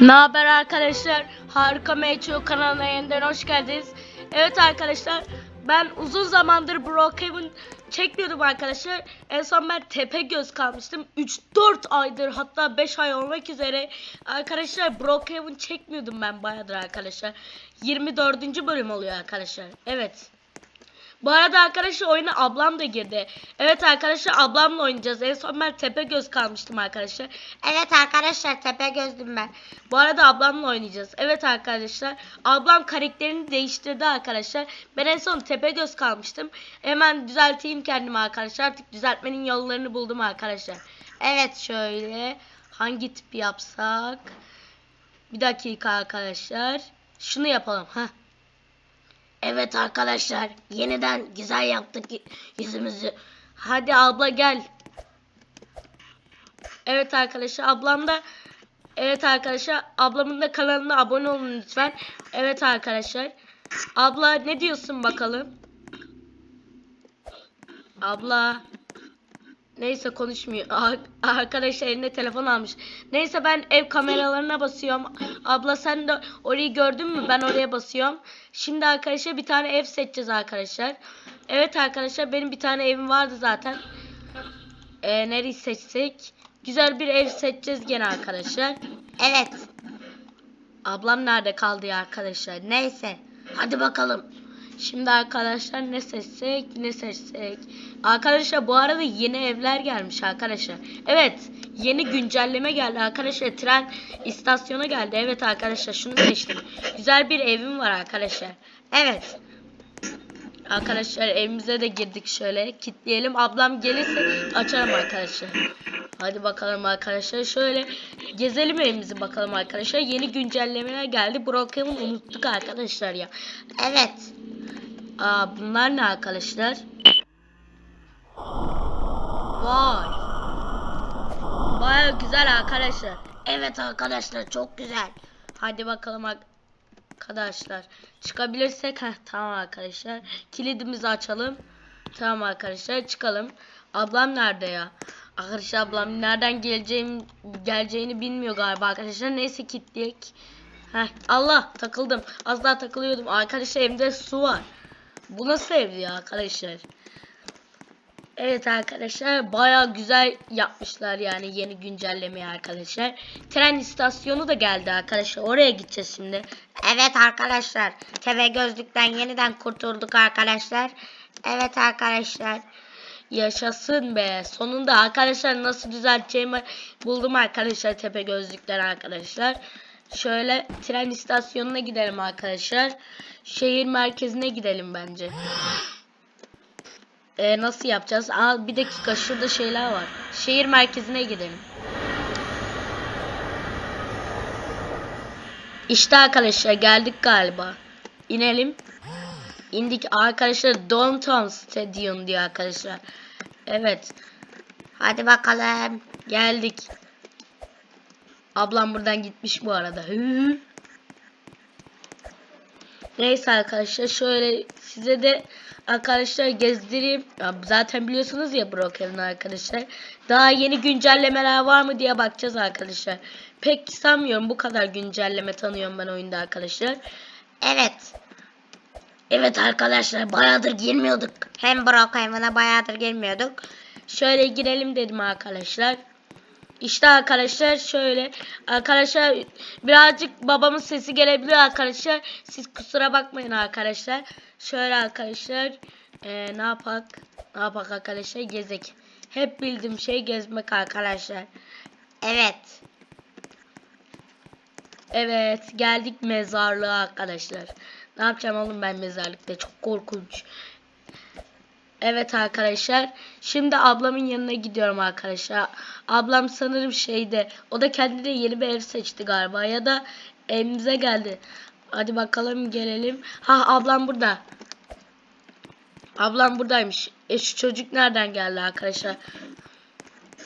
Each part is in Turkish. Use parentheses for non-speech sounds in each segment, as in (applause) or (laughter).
Ne haber arkadaşlar? Harika Meçhul kanalına yeniden hoş geldiniz. Evet arkadaşlar ben uzun zamandır Brookhaven çekmiyordum arkadaşlar. En son ben Tepegöz kalmıştım. 3-4 aydır hatta 5 ay olmak üzere arkadaşlar Brookhaven çekmiyordum ben bayağıdır arkadaşlar. 24. bölüm oluyor arkadaşlar. Evet. Bu arada arkadaşlar oyuna ablam da girdi. Evet arkadaşlar ablamla oynayacağız. En son ben Tepegöz kalmıştım arkadaşlar. Evet arkadaşlar tepe gözlüm ben. Bu arada ablamla oynayacağız. Evet arkadaşlar. Ablam karakterini değiştirdi arkadaşlar. Ben en son Tepegöz kalmıştım. Hemen düzelteyim kendimi arkadaşlar. Artık düzeltmenin yollarını buldum arkadaşlar. Evet şöyle. Hangi tip yapsak? Bir dakika arkadaşlar. Şunu yapalım. Heh. Evet arkadaşlar. Yeniden güzel yaptık yüzümüzü. Hadi abla gel. Evet arkadaşlar ablam da Evet arkadaşlar ablamın da kanalına abone olun lütfen. Evet arkadaşlar. Abla ne diyorsun bakalım? Abla. Neyse konuşmuyor. Ar- Arkadaşlar eline telefon almış. Neyse ben ev kameralarına basıyorum. Abla sen de orayı gördün mü? Ben oraya basıyorum. Şimdi arkadaşlar bir tane ev seçeceğiz arkadaşlar. Evet arkadaşlar benim bir tane evim vardı zaten. Ee, nereyi seçsek? Güzel bir ev seçeceğiz gene arkadaşlar. Evet. Ablam nerede kaldı ya arkadaşlar? Neyse. Hadi bakalım. Şimdi arkadaşlar ne seçsek ne seçsek. Arkadaşlar bu arada yeni evler gelmiş arkadaşlar. Evet yeni güncelleme geldi arkadaşlar. Tren istasyona geldi. Evet arkadaşlar şunu seçtim. Güzel bir evim var arkadaşlar. Evet. Arkadaşlar evimize de girdik şöyle. Kitleyelim. Ablam gelirse açarım arkadaşlar. Hadi bakalım arkadaşlar. Şöyle gezelim evimizi bakalım arkadaşlar. Yeni güncellemeler geldi. Brookhaven unuttuk arkadaşlar ya. Evet. Aa bunlar ne arkadaşlar? Vay. Baya güzel arkadaşlar. Evet arkadaşlar çok güzel. Hadi bakalım arkadaşlar. Çıkabilirsek heh, tamam arkadaşlar. Kilidimizi açalım. Tamam arkadaşlar çıkalım. Ablam nerede ya? Arkadaşlar ablam nereden geleceğim geleceğini bilmiyor galiba arkadaşlar. Neyse kilitleyek. Heh, Allah takıldım. Az daha takılıyordum. Arkadaşlar evde su var. Bu nasıl evdi ya arkadaşlar? Evet arkadaşlar baya güzel yapmışlar yani yeni güncellemeyi arkadaşlar. Tren istasyonu da geldi arkadaşlar. Oraya gideceğiz şimdi. Evet arkadaşlar. Tepe gözlükten yeniden kurtulduk arkadaşlar. Evet arkadaşlar. Yaşasın be. Sonunda arkadaşlar nasıl düzelteceğimi buldum arkadaşlar tepe gözlükler arkadaşlar. Şöyle tren istasyonuna gidelim arkadaşlar. Şehir merkezine gidelim bence. Ee, nasıl yapacağız? Aa, bir dakika şurada şeyler var. Şehir merkezine gidelim. İşte arkadaşlar geldik galiba. İnelim. İndik arkadaşlar Downtown Stadium diyor arkadaşlar. Evet. Hadi bakalım. Geldik. Ablam buradan gitmiş bu arada. Hı hı. Neyse arkadaşlar şöyle size de arkadaşlar gezdireyim. Ya zaten biliyorsunuz ya Brookhaven arkadaşlar. Daha yeni güncellemeler var mı diye bakacağız arkadaşlar. Pek sanmıyorum bu kadar güncelleme tanıyorum ben oyunda arkadaşlar. Evet. Evet arkadaşlar bayağıdır girmiyorduk. Hem Brookhaven'a bayağıdır gelmiyorduk. Şöyle girelim dedim arkadaşlar. İşte arkadaşlar şöyle. Arkadaşlar birazcık babamın sesi gelebiliyor arkadaşlar. Siz kusura bakmayın arkadaşlar. Şöyle arkadaşlar. Ee, ne yapak? Ne yapak arkadaşlar? Gezek. Hep bildiğim şey gezmek arkadaşlar. Evet. Evet geldik mezarlığa arkadaşlar. Ne yapacağım oğlum ben mezarlıkta çok korkunç. Evet arkadaşlar. Şimdi ablamın yanına gidiyorum arkadaşlar. Ablam sanırım şeyde. O da kendine yeni bir ev seçti galiba. Ya da evimize geldi. Hadi bakalım gelelim. Ha ablam burada. Ablam buradaymış. E şu çocuk nereden geldi arkadaşlar?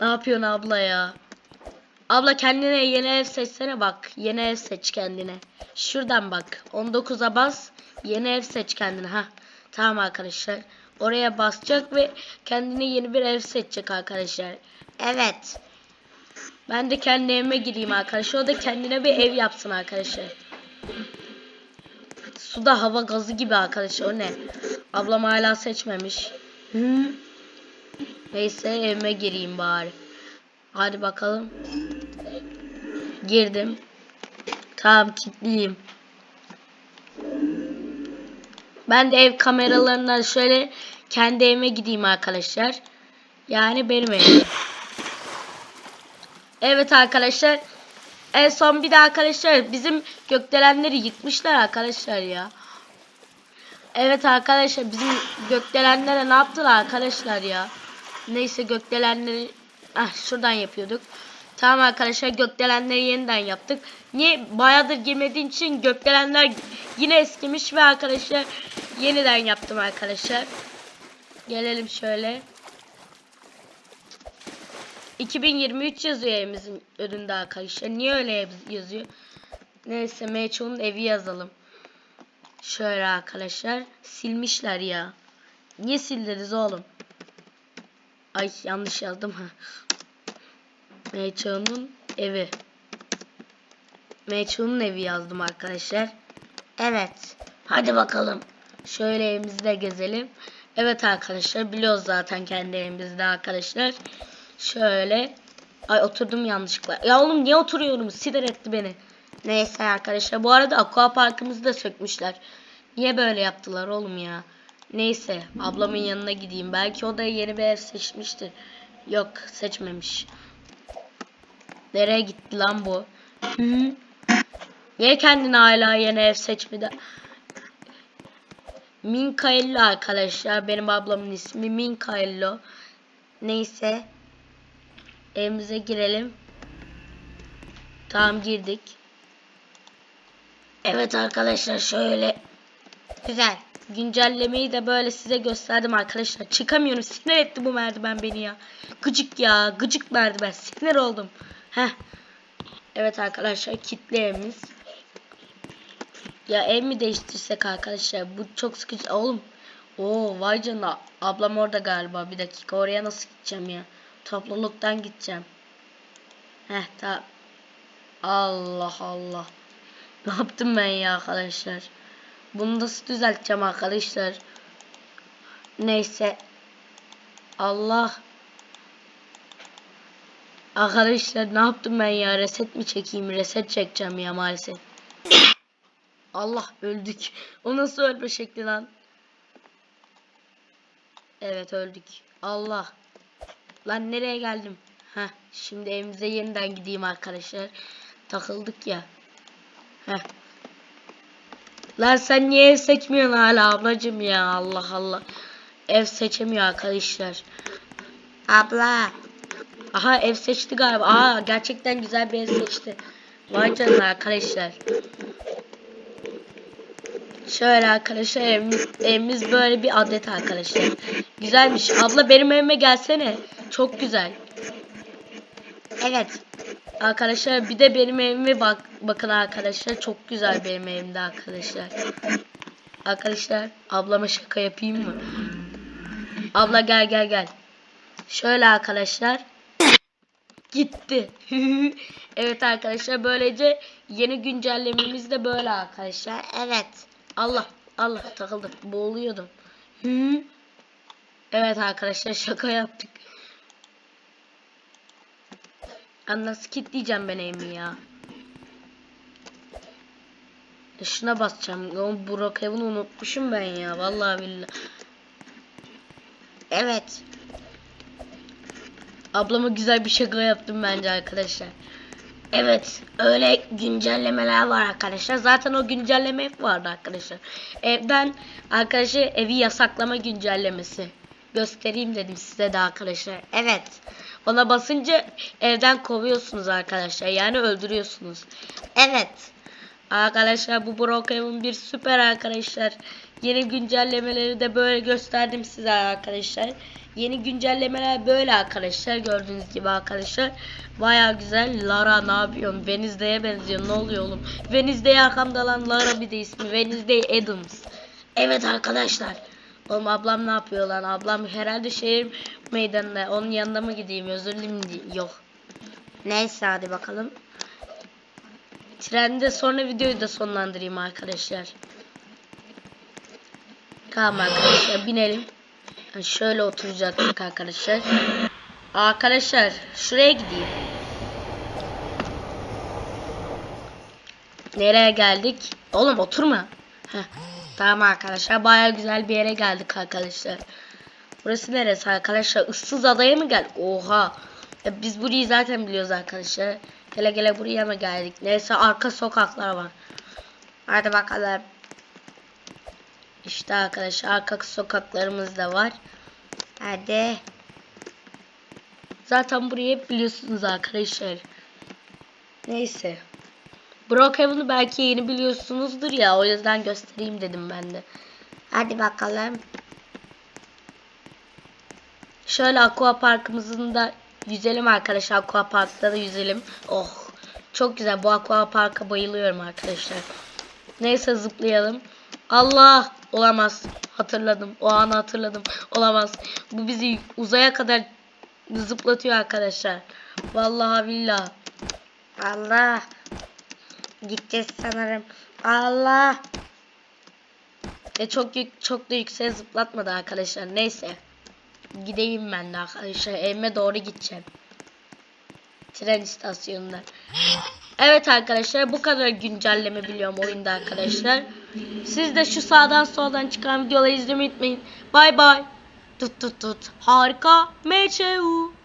Ne yapıyorsun abla ya? Abla kendine yeni ev seçsene bak. Yeni ev seç kendine. Şuradan bak. 19'a bas. Yeni ev seç kendine. Ha. Tamam arkadaşlar. Oraya basacak ve kendine yeni bir ev seçecek arkadaşlar. Evet. Ben de kendi evime gireyim arkadaşlar. O da kendine bir ev yapsın arkadaşlar. Suda hava gazı gibi arkadaşlar. O ne? Ablam hala seçmemiş. Hı. Neyse evime gireyim bari. Hadi bakalım. Girdim. Tamam kilitliyim. Ben de ev kameralarından şöyle kendi evime gideyim arkadaşlar. Yani benim evim. Evet arkadaşlar. En son bir de arkadaşlar bizim gökdelenleri yıkmışlar arkadaşlar ya. Evet arkadaşlar bizim gökdelenlere ne yaptılar arkadaşlar ya. Neyse gökdelenleri ah şuradan yapıyorduk. Tamam arkadaşlar gökdelenleri yeniden yaptık. Niye bayağıdır girmediğin için gökdelenler yine eskimiş ve arkadaşlar yeniden yaptım arkadaşlar. Gelelim şöyle. 2023 yazıyor evimizin önünde arkadaşlar. Niye öyle yaz- yazıyor? Neyse Meço'nun evi yazalım. Şöyle arkadaşlar. Silmişler ya. Niye sildiniz oğlum? Ay yanlış yazdım ha. (laughs) Meço'nun evi. Meço'nun evi yazdım arkadaşlar. Evet. Hadi bakalım. Şöyle evimizde gezelim. Evet arkadaşlar biliyoruz zaten kendi evimizde arkadaşlar. Şöyle. Ay oturdum yanlışlıkla. Ya oğlum niye oturuyorum? Sinir etti beni. Neyse arkadaşlar. Bu arada aqua parkımızı da sökmüşler. Niye böyle yaptılar oğlum ya? Neyse ablamın yanına gideyim. Belki o da yeni bir ev seçmiştir. Yok seçmemiş. Nereye gitti lan bu? Niye kendine hala yeni ev seçmedi? Minkaello arkadaşlar. Benim ablamın ismi Minkaello. Neyse. Evimize girelim. Tamam girdik. Evet arkadaşlar şöyle Güzel. güncellemeyi de böyle size gösterdim arkadaşlar. Çıkamıyorum. Sinir etti bu merdiven beni ya. Gıcık ya. Gıcık merdiven. Sinir oldum. Heh. Evet arkadaşlar kitle evimiz. Ya ev mi değiştirsek arkadaşlar? Bu çok sıkıcı. Oğlum. Oo vay canına. Ablam orada galiba. Bir dakika oraya nasıl gideceğim ya? Topluluktan gideceğim. Heh tamam. Allah Allah. Ne yaptım ben ya arkadaşlar? Bunu nasıl düzelteceğim arkadaşlar? Neyse. Allah. Arkadaşlar ne yaptım ben ya? Reset mi çekeyim? Reset çekeceğim ya maalesef. Allah öldük. O nasıl ölme şekli lan? Evet öldük. Allah. Lan nereye geldim? Heh, şimdi evimize yeniden gideyim arkadaşlar. Takıldık ya. Heh. Lan sen niye ev seçmiyorsun hala ablacım ya Allah Allah. Ev seçemiyor arkadaşlar. Abla. Aha ev seçti galiba. Aa gerçekten güzel bir ev seçti. Vay canına arkadaşlar. Şöyle arkadaşlar evimiz, evimiz böyle bir adet arkadaşlar. Güzelmiş. Abla benim evime gelsene. Çok güzel. Evet. Arkadaşlar bir de benim evime bak bakın arkadaşlar. Çok güzel benim evimde arkadaşlar. Arkadaşlar ablama şaka yapayım mı? Abla gel gel gel. Şöyle arkadaşlar. Gitti. (laughs) evet arkadaşlar böylece yeni güncellememiz de böyle arkadaşlar. Evet. Allah Allah takıldım. Boğuluyordum. (laughs) Evet arkadaşlar şaka yaptık. Lan Nasıl kilitleyeceğim ben evimi ya? E Şuna basacağım. O Brookhaven'ı unutmuşum ben ya. Vallahi billahi. Evet. Ablama güzel bir şaka yaptım bence arkadaşlar. Evet öyle güncellemeler var arkadaşlar. Zaten o güncelleme vardı arkadaşlar. Evden arkadaşlar evi yasaklama güncellemesi. Göstereyim dedim size de arkadaşlar. Evet. Ona basınca evden kovuyorsunuz arkadaşlar. Yani öldürüyorsunuz. Evet. Arkadaşlar bu Brookhaven bir süper arkadaşlar. Yeni güncellemeleri de böyle gösterdim size arkadaşlar. Yeni güncellemeler böyle arkadaşlar. Gördüğünüz gibi arkadaşlar. Baya güzel. Lara ne yapıyorsun? Wednesday'e benziyor. Ne oluyor oğlum? Wednesday arkamda lan Lara bir de ismi. Wednesday Adams. Evet arkadaşlar. Oğlum ablam ne yapıyor lan? Ablam herhalde şehir meydanında. Onun yanına mı gideyim? Özür dilerim. Yok. Neyse hadi bakalım. Trende sonra videoyu da sonlandırayım arkadaşlar. Tamam arkadaşlar binelim. Yani şöyle oturacaktık arkadaşlar. Arkadaşlar şuraya gideyim. Nereye geldik? Oğlum oturma. Heh. Tamam arkadaşlar baya güzel bir yere geldik arkadaşlar. Burası neresi arkadaşlar? Issız adaya mı geldik? Oha. Ya biz burayı zaten biliyoruz arkadaşlar. Gele gele buraya mı geldik? Neyse arka sokaklar var. Hadi bakalım. İşte arkadaşlar arka sokaklarımız da var. Hadi. Zaten burayı hep biliyorsunuz arkadaşlar. Neyse. Brookhaven'ı belki yeni biliyorsunuzdur ya o yüzden göstereyim dedim ben de. Hadi bakalım. Şöyle aqua parkımızın da yüzelim arkadaşlar. Aqua parkta da yüzelim. Oh çok güzel bu aqua parka bayılıyorum arkadaşlar. Neyse zıplayalım. Allah olamaz. Hatırladım. O anı hatırladım. Olamaz. Bu bizi uzaya kadar zıplatıyor arkadaşlar. Vallahi billahi. Allah. Gideceğiz sanırım. Allah. E çok çok da yükseğe zıplatmadı arkadaşlar. Neyse. Gideyim ben de arkadaşlar. Evime doğru gideceğim. Tren istasyonundan. Evet arkadaşlar bu kadar güncelleme biliyorum oyunda arkadaşlar. Siz de şu sağdan soldan çıkan videoları izlemeyi unutmayın. Bay bay. Tut tut tut. Harika. Meçeu.